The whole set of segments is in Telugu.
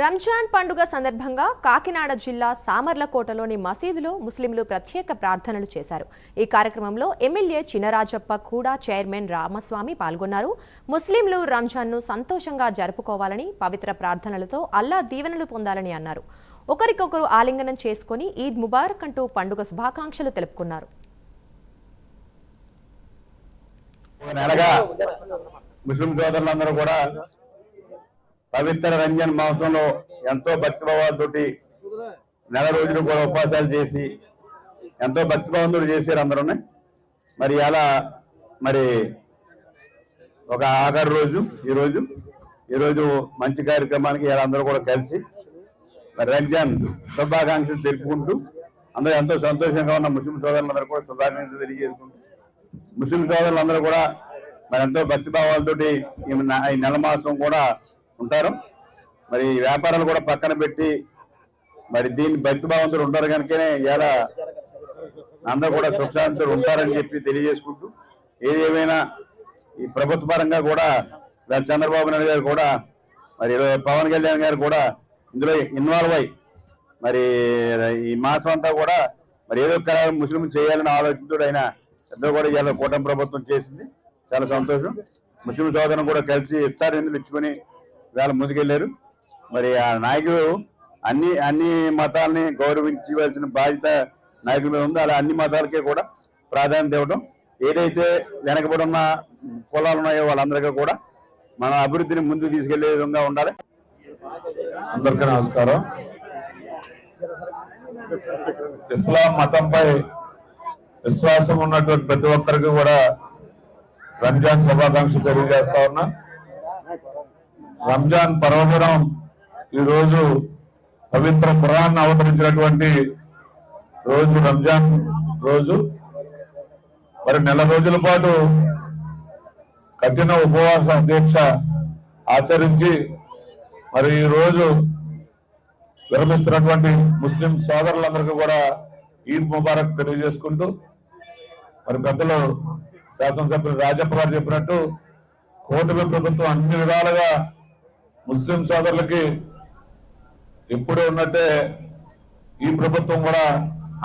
రంజాన్ పండుగ సందర్భంగా కాకినాడ జిల్లా సామర్లకోటలోని మసీదులో ముస్లింలు ప్రత్యేక ప్రార్థనలు చేశారు. ఈ కార్యక్రమంలో ఎమ్మెల్యే చినరాజప్ప కూడా చైర్మన్ రామస్వామి పాల్గొన్నారు. ముస్లింలు రంజాన్ను సంతోషంగా జరుపుకోవాలని పవిత్ర ప్రార్థనలతో అల్లా దీవెనలు పొందాలని అన్నారు. ఒకరికొకరు ఆలింగనం చేసుకుని ఈద్ ముబారక్ అంటూ పండుగ శుభాకాంక్షలు తెలుపుకున్నారు. ముస్లిం సోదరులందరూ కూడా పవిత్ర రంజన్ మాసంలో ఎంతో భక్తిభావాలతోటి నెల రోజులు కూడా ఉపవాసాలు చేసి ఎంతో భక్తిభావంతో చేశారు అందరూ మరి అలా మరి ఒక ఆఖరి రోజు ఈరోజు ఈరోజు మంచి కార్యక్రమానికి ఇలా అందరూ కూడా కలిసి మరి రంజాన్ శుభాకాంక్షలు తెలుపుకుంటూ అందరూ ఎంతో సంతోషంగా ఉన్న ముస్లిం సోదరులందరూ కూడా శుభాకాంక్షలు తెలియజేసుకుంటూ ముస్లిం సోదరులందరూ కూడా మరి ఎంతో భక్తిభావాలతోటి ఈ ఈ నెల మాసం కూడా ఉంటారు. మరి ఈ వ్యాపారాలు కూడా పక్కన పెట్టి మరి దీన్ని భక్తి భావంతో ఉంటారు కనుకనే ఇలా అందరూ కూడా సుఖశాంతులు ఉంటారని చెప్పి తెలియజేసుకుంటూ ఏది ఏమైనా ఈ ప్రభుత్వ పరంగా కూడా దాని చంద్రబాబు నాయుడు గారు కూడా మరి పవన్ కళ్యాణ్ గారు కూడా ఇందులో ఇన్వాల్వ్ అయ్యి మరి ఈ మాసం అంతా కూడా మరి ఏదో ఒక ముస్లిం చేయాలని ఆలోచించుడు ఆయన పెద్ద కూడా ఇవాళ కూటమి ప్రభుత్వం చేసింది. చాలా సంతోషం. ముస్లిం సోదరులను కూడా కలిసి ఇస్తారు ఎందుకు ఇచ్చుకొని వేళ ముందుకెళ్ళారు. మరి ఆ నాయకులు అన్ని అన్ని మతాలని గౌరవించవలసిన బాధ్యత నాయకుల మీద ఉంది. అలా అన్ని మతాలకే కూడా ప్రాధాన్యత ఇవ్వడం. ఏదైతే వెనకబడి ఉన్న కులాలు ఉన్నాయో వాళ్ళందరికీ కూడా మన అభివృద్ధిని ముందుకు తీసుకెళ్ళే విధంగా ఉండాలి. అందరికీ నమస్కారం. ఇస్లాం మతంపై విశ్వాసం ఉన్నటువంటి ప్రతి ఒక్కరికి కూడా రంజాన్ శుభాకాంక్షలు తెలియజేస్తా ఉన్నా. రంజాన్ పర్వదినం ఈరోజు పవిత్ర ఖురాన్ అవతరించినటువంటి రోజు రంజాన్ రోజు. మరి నెల రోజుల పాటు కఠిన ఉపవాస దీక్ష ఆచరించి మరి ఈ రోజు విరమిస్తున్నటువంటి ముస్లిం సోదరులందరికీ కూడా ఈద్ ముబారక్ తెలియజేసుకుంటూ మరి పెద్దలు శాసనసభ్యులు రాజప్ప గారు చెప్పినట్టు కూటమి ప్రభుత్వం అన్ని విధాలుగా ముస్లిం సోదరులకి ఎప్పుడు ఉన్నట్టే ఈ ప్రభుత్వం కూడా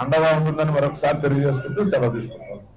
అండగా ఉంటుందని మరొకసారి తెలియజేసుకుంటూ సెలవు తీసుకుంటాం